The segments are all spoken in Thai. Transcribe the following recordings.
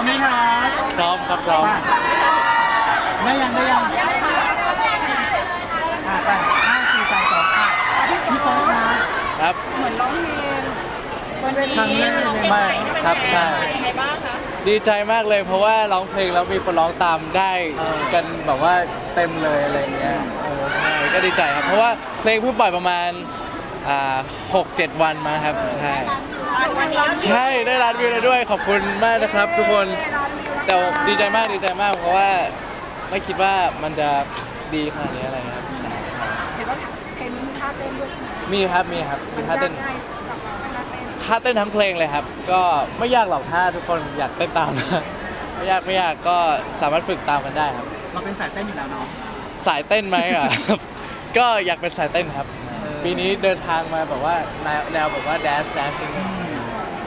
มไหมครับพร้อมครับพร้อมมาได้ยังได้ยังอะไปห้าสี่สามสองอะพี่โป๊ปครับครับ เหมือนร้องเพลงบนเวทีครั้งแรกเลยไหมไม่ครับใช่ ยังไงบ้างคะดีใจมากเลยเพราะว่าร้องเพลงแล้วมีคนร้องตามได้กันแบบว่าเต็มเลยอะไรเงี้ยเออใช่ก็ดีใจครับ เพราะว่าเพลงเพิ่งปล่อยประมาณอ่าหกเจ็ดวันมาครับใช่วันนี้ ใช่ได้ล้านวิวแล้วด้วยขอบคุณมากนะครับ ทุกคนแต่ดีใจมากดีใจมาก เพราะว่าไม่คิดว่ามันจะดีขนาดนี้อะไรเงี้ยครับใช่ใช่เห็นว่าเพลงนี้มีท่าเต้นด้วยใช่ไหมมีครับมีครับมีท่าเต้นยกง่ายสำหรับเราไหมท่าเต้น ท่าเต้นทั้งเพลงเลยครับ ก็ไม่ยากหรอกถ้าทุกคนอยากเต้นตามไม่ยากไม่ยากก็สามารถฝึกตามกันได้ครับ เราเป็นสายเต้นอยู่แล้วเนาะสายเต้นไหมอะ ก็อยากเป็นสายเต้นครับ ปีนี้เดินทางมาแบบว่าแนวแนวแบบว่าแดนซ์แดนซิ่ง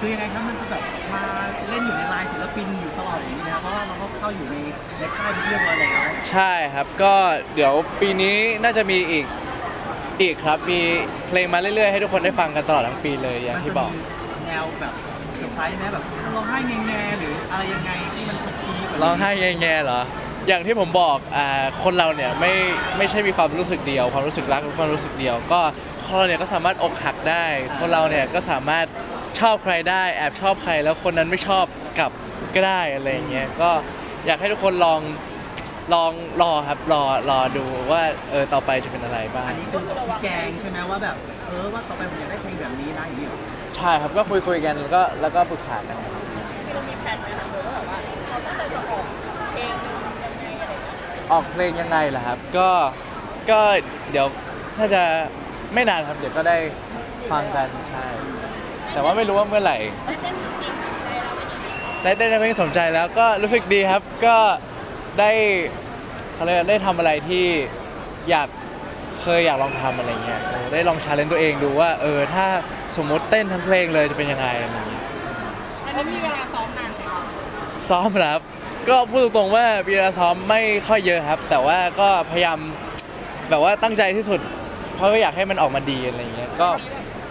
คือยังไงครับมันจะแบบมาเล่นอยู่ในลายศิลปินอยู่ตลอดอย่างนี้นะครับเพราะว่าเราก็เข้าอยู่ในในค่ายเป็นที่เรียบร้อยแล้วใช่ครับก็เดี๋ยวปีนี้น่าจะมีอีกอีกครับมีเพลงมาเรื่อยๆให้ทุกคนได้ฟังกันตลอดทั้งปีเลยอย่างที่บอก มันจะมีแนวแบบเซอร์ไพรส์นะแบบร้องไห้แง่ๆหรืออะไรยังไงที่มันพีคๆร้องไห้แง่ๆเหรอ อย่างที่ผมบอกอ่าคนเราเนี่ยไม่ไม่ใช่มีความรู้สึกเดียว ความรู้สึกรักหรือความรู้สึกเดียว ก็คนเราเนี่ยก็สามารถอกหักได้ คนเราเนี่ยก็สามารถ ชอบใครได้แอบชอบใครแล้วคนนั้นไม่ชอบกลับก็ได้อะไรอย่างเงี้ยก็อยากให้ทุกคนลองลองรอครับรอรอดูว่าเออต่อไปจะเป็นอะไรบ้าง อันนี้คือพี่แกงใช่ไหมว่าแบบเออว่าต่อไปผมอยากได้เพลงแบบนี้นะอย่างนี้เหรอใช่ครับก็คุยคุยๆกันแล้วก็แล้วก็ปรึกษากันครับเรามีแผนไหมคะว่าแบบว่าเราตั้งใจจะออกเพลงหนึ่งยังไงอะไรอย่างเงี้ยออกเพลงยังไงล่ะครับ ก็ก็เดี๋ยวถ้าจะไม่นานครับเดี๋ยวก็ได้ฟังกันใช่ แต่ว่าไม่รู้ว่าเมื่อไหร่ได้เต้นจริงๆใจเราไม่ดีได้ได้ได้เพลงสนใจแล้วก็รู้สึกดีครับก็ได้เขาเรียกว่าได้ทำอะไรที่อยากเคยอยากลองทำอะไรเงี้ยเออได้ลองชาเลนจ์ตัวเองดูว่า เออถ้าสมมุติเต้นทั้งเพลงเลยจะเป็นยังไงอะไรเงี้ยอันนี้มีเวลาซ้อมนานไหมคะซ้อมนะครับ ก็พูดตรงๆว่าปีละซ้อมไม่ค่อยเยอะครับ แต่ว่าก็พยายามแบบว่าตั้งใจที่สุด เพราะว่าอยากให้มันออกมาดีอะไรเงี้ยก็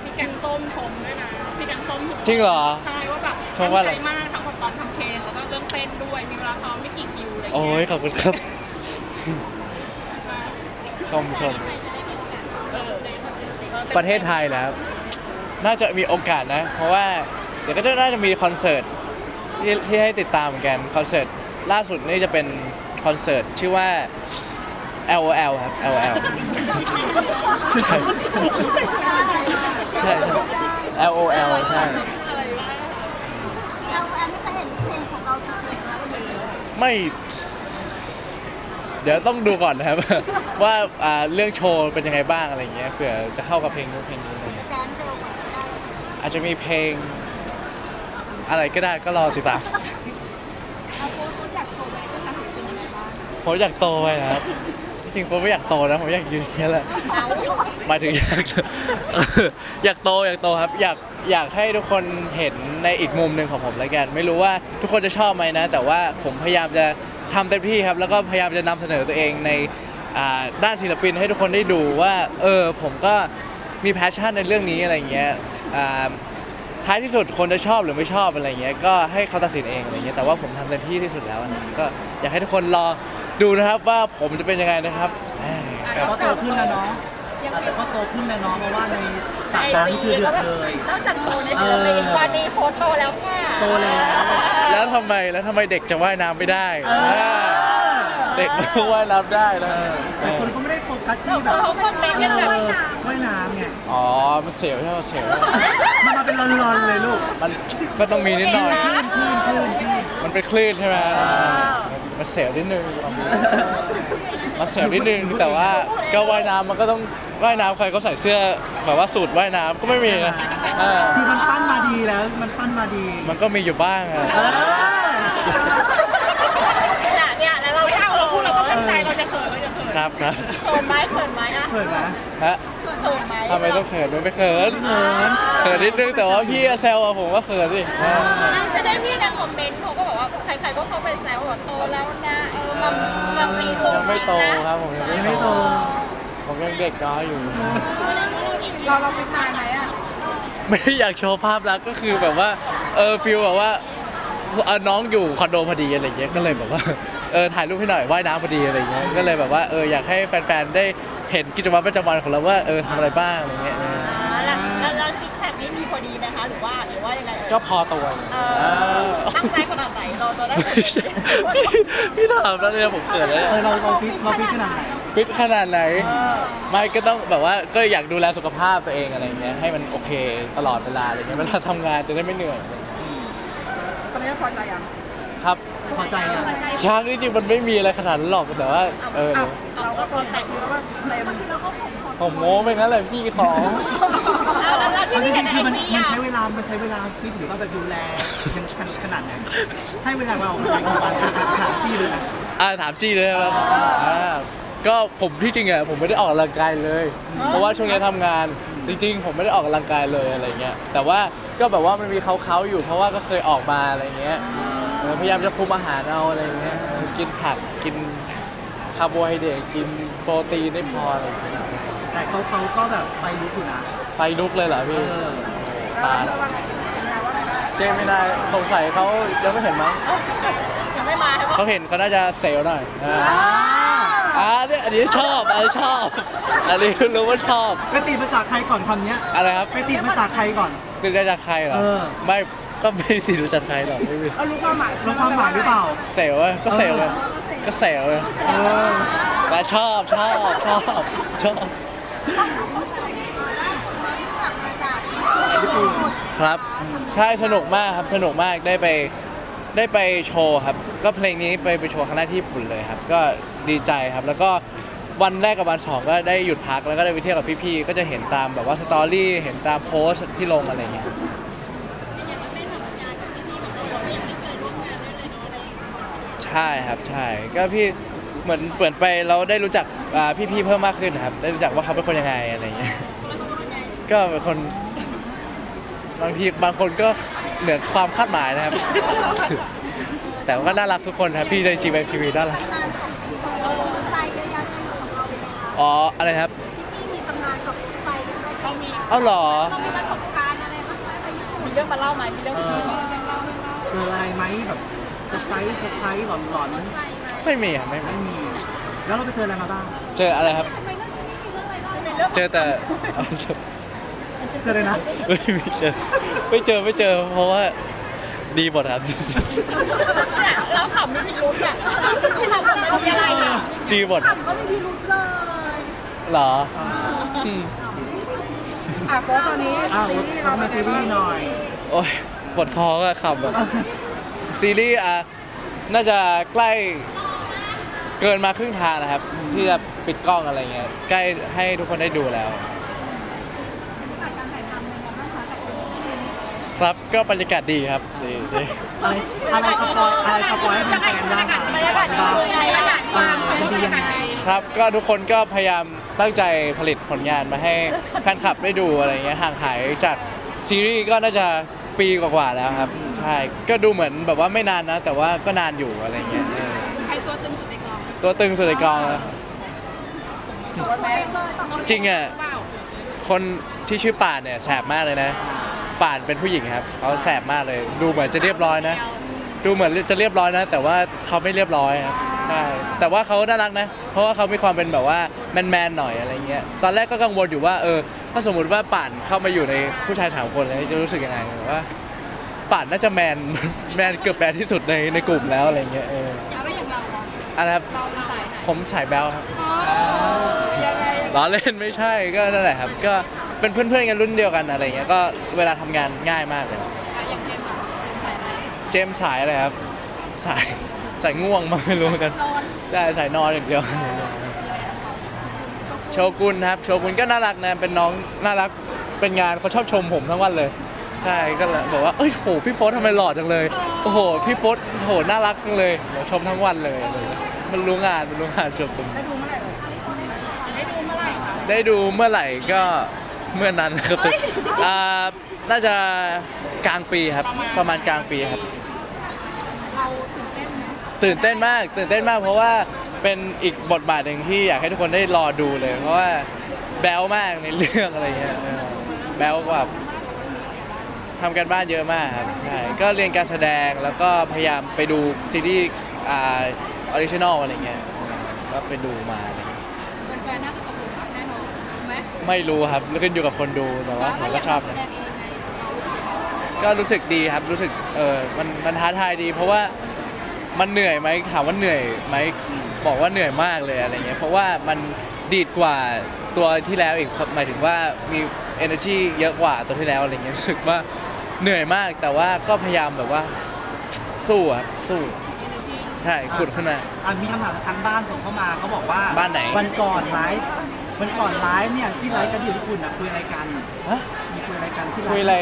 มีแกงส้มชมด้วยนะพี่แกงส้ม จริงเหรอ ใช่ว่าแบบชมว่าอะไร ตั้งใจมากทั้งแบบตอนทำเพลงแล้วก็เรื่องเต้นด้วย มีเวลาซ้อมไม่กี่คิวอะไรอย่างโอ้เงี้ยขอบคุณครับ ชมชมเออออประเทศไทยแล้วน่าจะมีโอกาสนะ เพราะว่าเดี๋ยวก็จะน่าจะมีคอนเสิร์ตที่ที่ให้ติดตามเหมือนกันคอนเสิร์ตล่าสุดนี่จะเป็นคอนเสิร์ตชื่อว่า LOL ครับ LOL ใช่ใช่ LOL ใช่ อะไรวะเราแอนไม่เคยเห็นเพลงของเราจริงๆแล้ววันนี้ไม่ เดี๋ยวต้องดูก่อนนะครับ ว่าอ่าเรื่องโชว์เป็นยังไงบ้างอะไรเงี้ยเผื่อจะเข้ากับเพลงนู้นเพลงนี้อะไรเงี้ยแดนเร็วกว่านี้ได้อาจจะมีเพลง อะไรก็ได้ก็รอติดตามเอาโพสต์โพสต์อยากโทรไปจะทำเป็นยังไงบ้างผมอยากโตไปนะครับ จริงๆผมไม่อยากโตนะผมอยากยืนอย่างนี้ยแหละหมายถึงอยาก อยากโตอยากโตครับ อยากอยากให้ทุกคนเห็นในอีกมุมหนึ่งของผมแล้วกัน ไม่รู้ว่าทุกคนจะชอบไหมนะ แต่ว่าผมพยายามจะทำเต็มที่ครับ แล้วก็พยายามจะนำเสนอตัวเองในอ่าด้านศิลปินให้ทุกคนได้ดูว่าเออผมก็มีแพชชั่นในเรื่องนี้อะไรเงี้ยอ่า ท้ายที่สุดคนจะชอบหรือไม่ชอบอะไรเงี้ยก็ให้เขาตัดสินเองอะไรเงี้ยแต่ว่าผมทำเต็มที่ที่สุดแล้วนะก็อยากให้ทุกคนรอ ดูนะครับว่าผมจะเป็นยังไงนะครับแหมครับ ก็โตขึ้นแล้วเนาะแต่ก็โตขึ้นแล้วเนาะเพราะว่าในสามตานี่คือเดือดเลย นอกจากโทรในเอเพลองวันนี้โพสต์โตแล้วค่ะโตแล้ว แล้วทำไมแล้วทำไมเด็กจะว่ายน้ำไม่ได้เอออ่าเด็กมันก็ว่ายน้ำได้แล้ว แต่คนก็ไม่ได้โฟกัสที่แบบเขาคอมเมนต์กันแบบว่ายน้ำไงอ๋อ มันเสียวใช่ไหมมันเสียว มันมาเป็นรอนๆเลยลูกมันก็ต้องมีนิดหน่อยคลื่นคลื่นคลื่นมันเป็นคลื่นใช่ไหม มันเสียวนิดนึงมันเสียวนิดนึงแต่ว่าก็ว่ายน้ำมันก็ต้องว่ายน้ำใครก็ใส่เสื้อแบบว่าสูตรว่ายน้ำก็ไม่มีนะอ่าคือมันปั้นมาดีแล้ว มันปั้นมาดีมันก็มีอยู่บ้างอะเออเนี่ยเนี่ยแล้วเราไม่เอาเราพูดเราต้องตั้งใจเราจะเขินเราจะเขินครับครับเขินไหมเขินไหมอะเปิดนะฮะ ทำไมต้องเขินมันไม่เขินเขินนิดนึงแต่ว่าพี่แซวผมก็เขินสิจะได้พี่ดังคอมเมนต์เขาก็บอกว่าใครๆก็เข้าไปแซวว่าโตแล้วนะเออมันมันมีโตยังไม่โตครับผมยังไม่โตผมยังเด็กน้อยอยู่ เราเราเป็นนายไหมอะไม่อยากโชว์ภาพลักษณ์ก็คือแบบว่าเออฟิลแบบว่าน้องอยู่คอนโดพอดีอะไรเงี้ยก็เลยแบบว่าเออถ่ายรูปให้หน่อยว่ายน้ำพอดีอะไรเงี้ยก็เลยแบบว่าเอออยากให้แฟนๆได้ เห็นกิจวัตรประจำวันของเราว่าเออทำอะไรบ้างอะไรเงี้ยเอออ่าแล้วแล้วแล้วซิกแพคนี้มีพอดีไหมคะหรือว่าหรือว่ายังไงเอ่ยก็พอตัวเออตั้งใจขนาดไหนเราตัวได้ไม่ใช่พี่พี่ถามแล้วเนี่ยผมเกิดแล้วเออเราเราฟิตเราฟิตขนาดไหนฟิตขนาดไหน ไม่ก็ต้องแบบว่าก็อยากดูแลสุขภาพตัวเองอะไรเงี้ยให้มันโอเคตลอดเวลาอะไรเงี้ยเวลาทำงานจะได้ไม่เหนื่อยตอนนี้พอใจยังครับ พอใจยังช้างจริงๆมันไม่มีอะไรขนาดนั้นหรอกแต่ว่า เอออ้าวเราก็พอใจคือว่าเต็มผมโม้ไปงั้นแหละพี่ของแล้วแล้วแล้วเอาที่จพี่ริเห็นงในๆคือมันไอจีมันอะใช้เวลา มันใช้เวลาฟิตหรือว่าแบบดูแลขนาดไหนให้เวลาเราในกี่วันถามพี่เลยนะอ่าถามจีเลยครับอ่าก็ผมที่จริงอะผมไม่ได้ออกกำลังกายเลย เพราะว่าช่วงนี้ทำงานจริง ๆ ผมไม่ได้ออกกำลังกายเลยอะไรเงี้ยแต่ว่าก็แบบว่ามันมีเขาๆอยู่เพราะว่าก็เคยออกมาอะไรเงี้ย เออพยายามจะคุมอาหารเอาอะไรเงี้ยเออกินผักกินคาร์โบไฮเดรตกินโปรตีนได้พออะไรเงี้ยแต่เขาเขาก็แบบไปรู้อยู่นะไฟลุกเลยเหรอพี่เออตายเราว่าไงเราว่าไงบ้างเจไม่ได้สงสัยเขายังไม่เห็นมั้งยังไม่มาใช่ปะเขาเห็นเขาน่าจะเซลล์หน่อยอ่าอ่าเนี่ยอันนี้ชอบอันนี้ชอบอันนี้รู้ว่าชอบไปติดมาจากใครก่อนคำเนี้ยอะไรครับ ไปติดมาจากใครก่อนติดมาจากใครเหรอ เออ ไม่ ก็ไม่ติดมาจากใครหรอกไม่มีเรารู้ความหมายรู้ความหมายหรือเปล่า เซลล์เว้ยก็เซลล์เลยก็เซลล์เลยเออแต่ชอบชอบชอบชอบญี่ปุ่นครับ ใช่สนุกมากครับสนุกมากได้ไปได้ไปโชว์ครับ ก็เพลงนี้ไปไปโชว์ครั้งแรกที่ญี่ปุ่นเลยครับ ก็ดีใจครับ แล้วก็วันแรกกับวันสองก็ได้หยุดพักแล้วก็ได้ไปเที่ยวกับพี่ๆก็จะเห็นตามแบบว่าสตอรี่เห็นตามโพสต์ที่ลงอะไรอย่างเงี้ยครับ ใช่ครับใช่ก็พี่เหมือนเปิดไปเราได้รู้จักอ่าพี่ๆเพิ่มมากขึ้นครับ ได้รู้จักว่าเขาเป็นคนยังไงอะไรอย่างเงี้ยก็เป็นคนบางทีบางคนก็เหนือความคาดหมายนะครับ แต่ว่าก็น่ารักทุกคนครับพี่ในจีเอ็มทีวีน่ารักอ๋ออะไรครับเอาเหรอมีเรื่องมาเล่าไหมมีเรื่องเอที่อเจออะไรไหมแบบ เซอร์ไพรส์เซอร์ไพรส์หลอนหลอนไม่มีครับไม่ๆมี ไม่มี แล้วเราไปเจออะไรมาบ้างเจออะไรครับ เจอแต่เอาเจอเจออะไรนะไม่มีเจอไม่เจอไม่เจอ เพราะว่าดีหมดครับเนี่ยเราขำมีพิรุธอะที่เราขำมันมีอะไรอะดีหมดก็ไม่มีรุ้เลยเหรออืมอะโป๊ตอนนี้อ้าวซีรีส์เราเรามาเป็นซีไงรีบ้างส์หน่อย โอ้ยปวดท้องอะขับแบบ ซีรีส์อะน่าจะใกล้เกินมาครึ่งทางนะครับ ที่จะปิดกล้องอะไรเงี้ยใกล้ให้ทุกคนได้ดูแล้ว ครับก็บรรยากาศดีครับดีดีอะไรอะไรสปอยอะไรสปอยให้แฟนๆบ้างคะบรรยากาศดีคืออะไรอะเออมันดียังไงครับ ก็ทุกคนก็พยายามตั้งใจผลิตผลงานมาให้แฟนคลับได้ดูอะไรเงี้ยห่างหายจากซีรีส์ก็น่าจะปีกว่าๆแล้วครับ ใช่ ก็ดูเหมือนแบบว่าไม่นานนะ แต่ว่าก็นานอยู่อะไรเงี้ยเออใครตัวตึงสุดในกองตัวตึงสุดในกองนะจริงอะคนที่ชื่อป่านเนี่ยแสบมากเลยนะ ป่านเป็นผู้หญิงครับเขาแสบมากเลย ดูเหมือนจะเรียบร้อยนะ ดูเหมือนจะเรียบร้อยนะ แต่ว่าเขาไม่เรียบร้อยครับใช่แต่ว่าเขาน่ารักนะ เพราะว่าเขามีความเป็นแบบว่าแมนๆหน่อยอะไรเงี้ยตอนแรกก็กังวลอยู่ว่าเออถ้าสมมติว่าป่านเข้ามาอยู่ในผู้ชายถามคนเลยจะรู้สึกยังไงแต่ว่า ป่านน่าจะแมน แมนเกือบแมนที่สุดในในกลุ่มแล้วอะไรเงี้ยเออแล้วอย่างเราอะอะไรครับเราสายไหนผมสายแบลครับยังไงล้อเล่นไม่ใช่ก็นั่นแหละครับ ก็เป็นเพื่อนๆกันรุ่นเดียวกันอะไรเงี้ยก็เวลาทำงานง่ายมากเลย อะอย่างเจมส์อะเจมส์สายอะไรเจมส์สายอะไรครับ สายสายง่วงมากไม่รู้เหมือนกันนอนใช่สายนอนอย่างเดียวโชกุนครับโชกุนก็น่ารักนะเป็นน้องน่ารักเป็นงานเขาชอบชมผมทั้งวันเลย ใช่ก็เลยบอกว่าเอ้ยโหพี่โฟสทำไมหล่อจังเลยโอ้โหพี่โฟสโหน่ารักจังเลยเดี๋ยวชมทั้งวันเลยอะไรเงี้ยมันรู้งานมันรู้งานจบตรงได้ดูเมื่อไหร่เลยได้ดูเมื่อไหร่ก็เมื่อนั้นครับอ่าน่าจะกลางปีครับ ประมาณกลางปีครับ เราตื่นเต้นไหมตื่นเต้นมาก ตื่นเต้นมาก เพราะว่าเป็นอีกบทบาทหนึ่งที่อยากให้ทุกคนได้รอดูเลย เพราะว่าแบลมากในเรื่องอะไรเงี้ยเออแบลกว่า ทำกันบ้านเยอะมากครับใช่ก็เรียนการแสดงแล้วก็พยายามไปดูซีรีส์อ่าออริจินอลอะไรเงี้ยเออก็ไปดูมาอะไรเงี้ยแฟนๆน่าจะตกหลุมรักแน่นอนถูกไหมไม่รู้ครับแล้วขึ้นอยู่กับคนดูแต่ว่าผมก็ชอบแสนะดงเองไงเรารู้สึกยังไงบ้างก็รู้สึกดีครับรู้สึกเออมันมันท้าทายดี เพราะว่ามันเหนื่อยไหมถามว่าเหนื่อยไหมบอกว่าเหนื่อยมากเลยอะไรเงี้ยเพราะว่ามันดีดกว่าตัวที่แล้วอีกหมายถึงว่ามี energy เยอะกว่าตัวที่แล้วอะไรเงี้ยรู้สึกว่า เหนื่อยมากแต่ว่าก็พยายามแบบว่า สู้อะสู้ ใช่ขุดขึ้นมา อะมีคำถามทางบ้านส่งเข้ามาเขาบอกว่าบ้านไหน วันก่อนไลฟ์วันก่อนไลฟ์เนี่ยที่ไลฟ์กันอยู่ที่คุณอะคุยอะไรกันฮะ มีคุยอะไรกันที่ไลฟ์คุยอะไร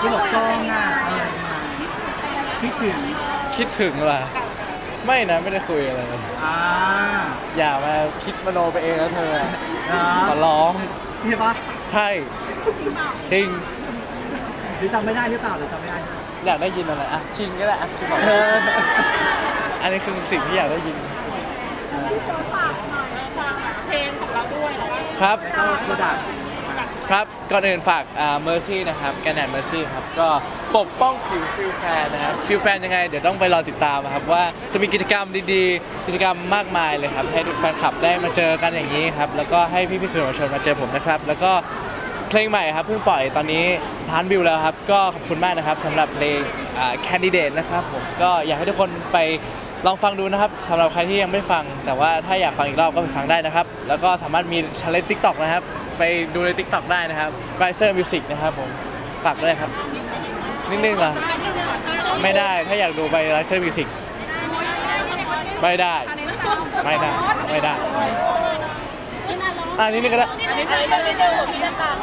ที่หลบกล้องอะเออคิดถึงคิดถึงว่ะไม่นะไม่ได้คุยอะไรเลยอ่าอย่ามาคิดมโนไปเองนะเธอเนาขอะร้องใช่ปะใช่ จริง หรือจำไม่ได้หรือเปล่าหรือจำไม่ได้ อยากได้ยินอะไรอะชิงก็ได้อะชิงบอกเอออันนี้คือสิ่งที่อยากได้ยินเพลงของเราด้วยแล้วก็ครับ ก็โปรดักต์ครับก่อนอื่นฝากอ่า Mercy นะครับแกนแอน Mercy ครับก็ปกป้องผิวฟิลแฟนนะครับฟิลแฟนยังไงเดี๋ยวต้องไปรอติดตามนะครับว่าจะมีกิจกรรมดีๆ กิจกรรมมากมายเลยครับให้แฟนคลับได้มาเจอกันอย่างนี้ครับแล้วก็ให้พี่ๆสื่อมวลชนมาเจอผมนะครับ แล้วก็ เพลงใหม่ครับเพิ่งปล่อยตอนนี้ทานวิวแล้วครับ ก็ขอบคุณมากนะครับสำหรับเพลงอ่า Candidate นะครับผมก็อยากให้ทุกคนไปลองฟังดูนะครับสำหรับใครที่ยังไม่ฟัง แต่ว่าถ้าอยากฟังอีกรอบก็ไปฟังได้นะครับ แล้วก็สามารถมีช l e n g e TikTok นะครับ ไปดูใน TikTok ได้นะครับ Riser Music นะครับผมฝากด้วยครับ นิดนึงเหรอไม่ได้ถ้าอยากดูไป Riser Music ไม่ได้ ไม่ได้ ไม่ได้ อ่านิดนึงก็ได้อันนี้เดี๋ยวเดี๋ยวเดี๋ยวพี่จะตาม